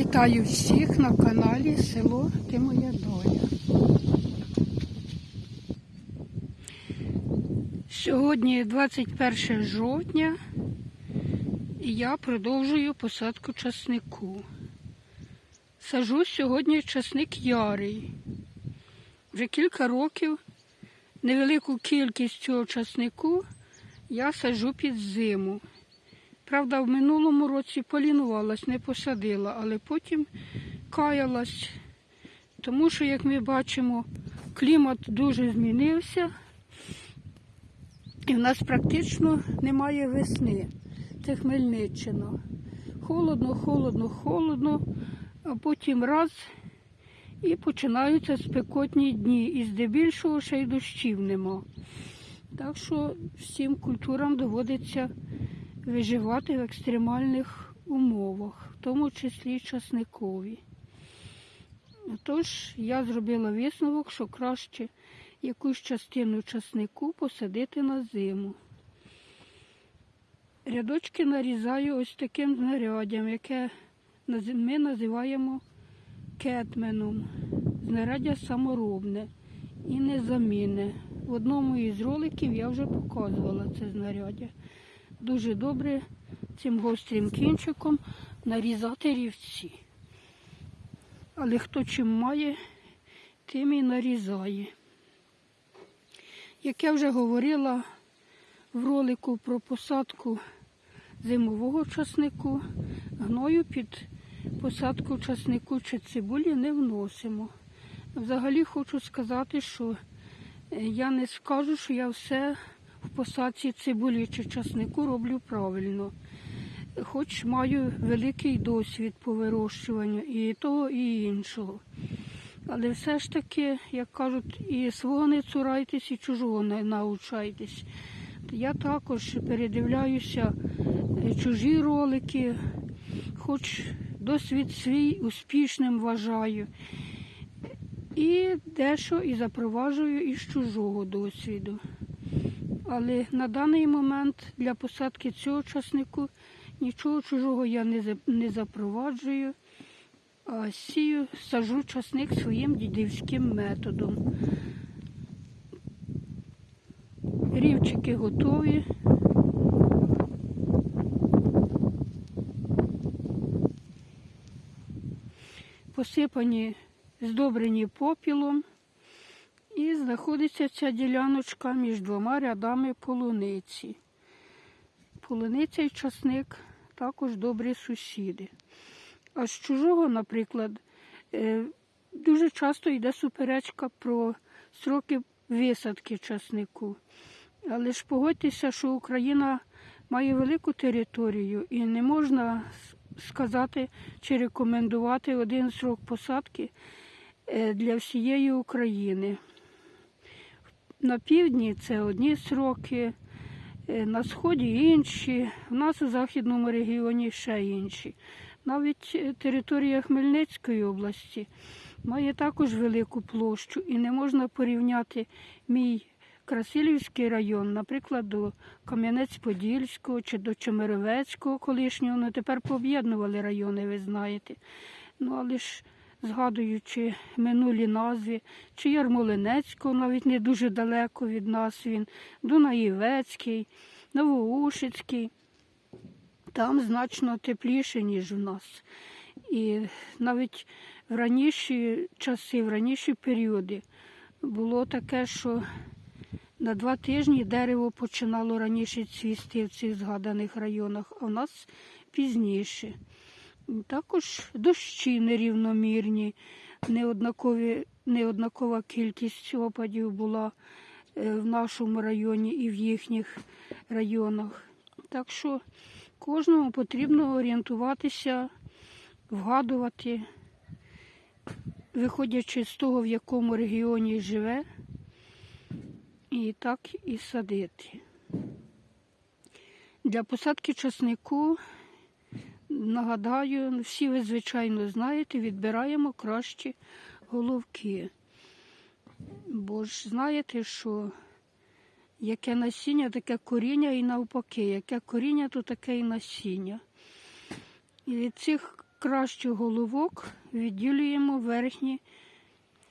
Вітаю всіх на каналі Село Ти Моя Доля. Сьогодні 21 жовтня і я продовжую посадку часнику. Сажу сьогодні часник ярий. Вже кілька років невелику кількість цього часнику я сажу під зиму. Правда, в минулому році полінувалась, не посадила, але потім каялась, тому що, як ми бачимо, клімат дуже змінився, і в нас практично немає весни. Це Хмельниччина. Холодно, холодно, холодно, а потім раз і починаються спекотні дні. І здебільшого ще й дощів нема. Так що всім культурам доводиться виживати в екстремальних умовах, в тому числі часникові. Тож я зробила висновок, що краще якусь частину часнику посадити на зиму. Рядочки нарізаю ось таким знаряддям, яке ми називаємо кетменом. Знаряддя саморобне і незамінне. В одному із роликів я вже показувала це знаряддя дуже добре цим гострим кінчиком нарізати рівці. Але хто чим має, тим і нарізає. Як я вже говорила в ролику про посадку зимового часнику, гною під посадку часнику чи цибулі не вносимо. Взагалі хочу сказати, що е, я не скажу, що я все в посадці цибулі чи часнику роблю правильно. Хоч маю великий досвід по вирощуванню і того, і іншого. Але все ж таки, як кажуть, і свого не цурайтесь, і чужого не научайтесь. Я також передивляюся е, чужі ролики, хоч досвід свій успішним вважаю. І дещо і запроваджую із чужого досвіду. Але на даний момент для посадки цього часнику нічого чужого я не, запроваджую, а сію, сажу часник своїм дідівським методом. Рівчики готові. Посипані, здобрені попілом. І знаходиться ця діляночка між двома рядами полуниці. Полуниця і часник також добрі сусіди. А з чужого, наприклад, е, дуже часто йде суперечка про сроки висадки часнику. Але ж погодьтеся, що Україна має велику територію і не можна сказати чи рекомендувати один срок посадки е, для всієї України. На півдні це одні сроки, е, на сході інші, в нас у західному регіоні ще інші. Навіть е, територія Хмельницької області має також велику площу і не можна порівняти мій Красилівський район, наприклад, до Кам'янець-Подільського чи до Чемеровецького колишнього, ну тепер пооб'єднували райони, ви знаєте. Ну, але ж згадуючи минулі назви, чи Ярмолинецького, навіть не дуже далеко від нас він, Дунаєвецький, Новоушицький. Там значно тепліше, ніж в нас. І навіть в раніші часи, в раніші періоди було таке, що на два тижні дерево починало раніше цвісти в цих згаданих районах, а в нас пізніше. Також дощі нерівномірні, неоднакові, неоднакова кількість опадів була е, в нашому районі і в їхніх районах. Так що кожному потрібно орієнтуватися, вгадувати, виходячи з того, в якому регіоні живе, і так і садити. Для посадки часнику Нагадаю, всі ви, звичайно, знаєте, відбираємо кращі головки. Бо ж знаєте, що яке насіння, таке коріння і навпаки, яке коріння, то таке і насіння. І від цих кращих головок відділюємо верхні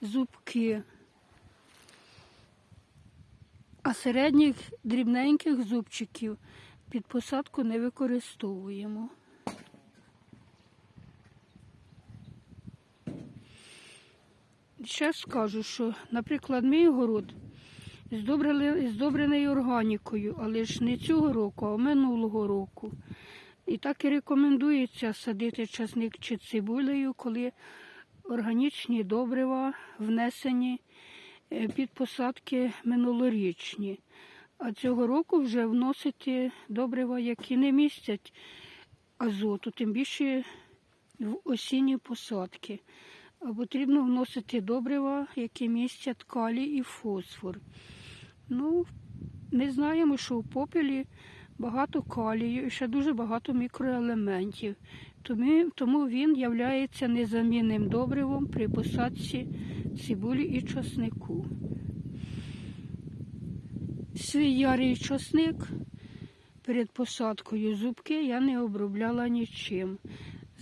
зубки, а середніх дрібненьких зубчиків під посадку не використовуємо. Ще скажу, що, наприклад, мій город здобрений органікою, але ж не цього року, а минулого року. І так і рекомендується садити часник чи цибулею, коли органічні добрива внесені е, під посадки минулорічні. А цього року вже вносити добрива, які не містять азоту, тим більше в осінні посадки. Потрібно вносити добрива, які містять калій і фосфор. Ну, ми знаємо, що в попелі багато калію і ще дуже багато мікроелементів. Тому він є незамінним добривом при посадці цибулі і часнику. Свій ярий часник перед посадкою зубки я не обробляла нічим.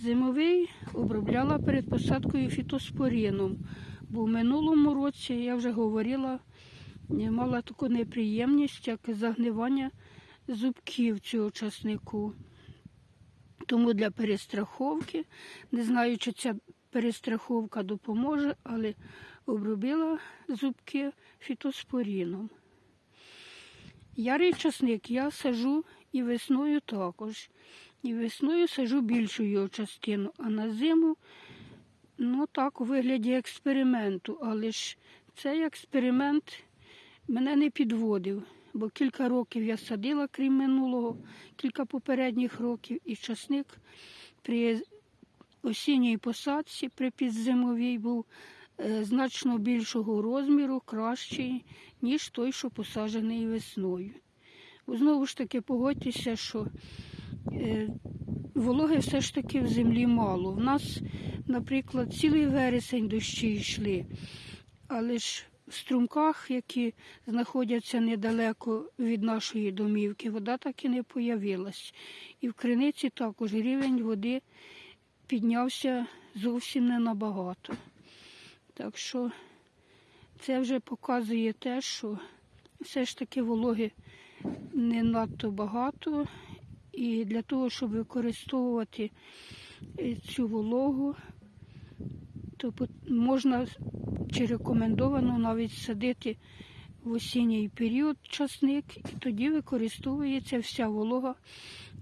Зимовий обробляла перед посадкою фітоспорином, бо в минулому році, я вже говорила, мала таку неприємність, як загнивання зубків цього часнику. Тому для перестраховки, не знаю, чи ця перестраховка допоможе, але обробила зубки фітоспоріном. Ярий часник я сажу і весною також. І весною сажу більшу його частину, а на зиму, ну так, у вигляді експерименту. Але ж цей експеримент мене не підводив, бо кілька років я садила, крім минулого, кілька попередніх років, і часник при осінній посадці, при підзимовій був е, значно більшого розміру, кращий, ніж той, що посаджений весною. Знову ж таки, погодьтеся, що вологи все ж таки в землі мало. У нас, наприклад, цілий вересень дощі йшли, але ж в струмках, які знаходяться недалеко від нашої домівки, вода так і не появилась. І в криниці також рівень води піднявся зовсім не набагато. Так що це вже показує те, що все ж таки вологи не надто багато. І для того, щоб використовувати е, цю вологу, то можна чи рекомендовано навіть садити в осінній період часник, і тоді використовується вся волога,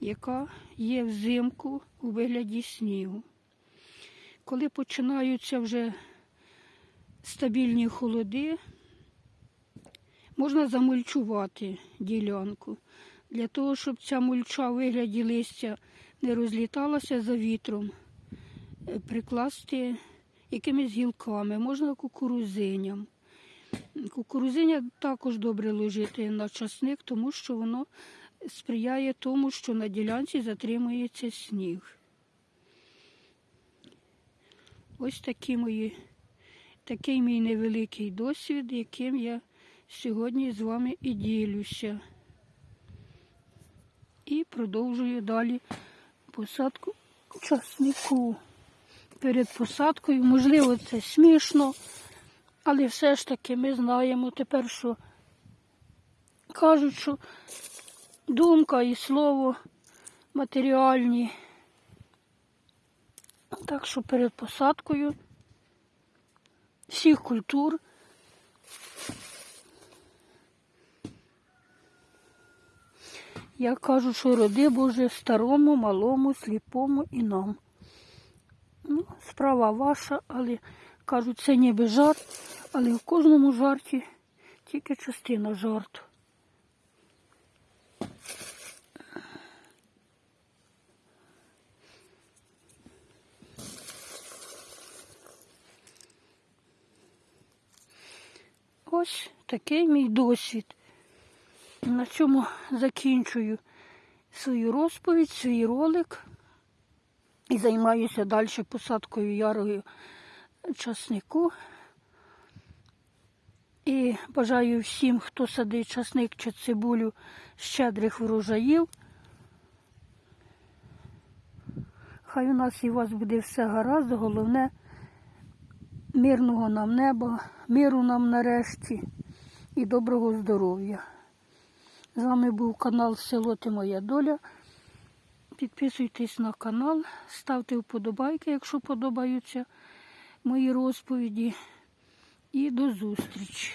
яка є взимку у вигляді снігу. Коли починаються вже стабільні холоди, можна замульчувати ділянку. Для того, щоб ця мульча у вигляді листя не розліталася за вітром, е, прикласти якимись гілками, можна кукурузиням. Кукурузиня також добре ложити на часник, тому що воно сприяє тому, що на ділянці затримується сніг. Ось такі мої, такий мій невеликий досвід, яким я сьогодні з вами і ділюся. І продовжую далі посадку часнику. Перед посадкою, можливо, це смішно, але все ж таки ми знаємо тепер, що кажуть, що думка і слово матеріальні. Так що перед посадкою всіх культур Я кажу, що роди Боже старому, малому, сліпому і нам. Ну, справа ваша, але кажуть, це ніби жарт, але в кожному жарті тільки частина жарту. Ось такий мій досвід. На цьому закінчую свою розповідь, свій ролик і займаюся далі посадкою ярою часнику. І бажаю всім, хто садить часник чи цибулю щедрих врожаїв, Хай у нас і у вас буде все гаразд, головне мирного нам неба, миру нам нарешті і доброго здоров'я. З вами був канал Село Ти Моя Доля. Підписуйтесь на канал, ставте вподобайки, якщо подобаються мої розповіді. І до зустрічі!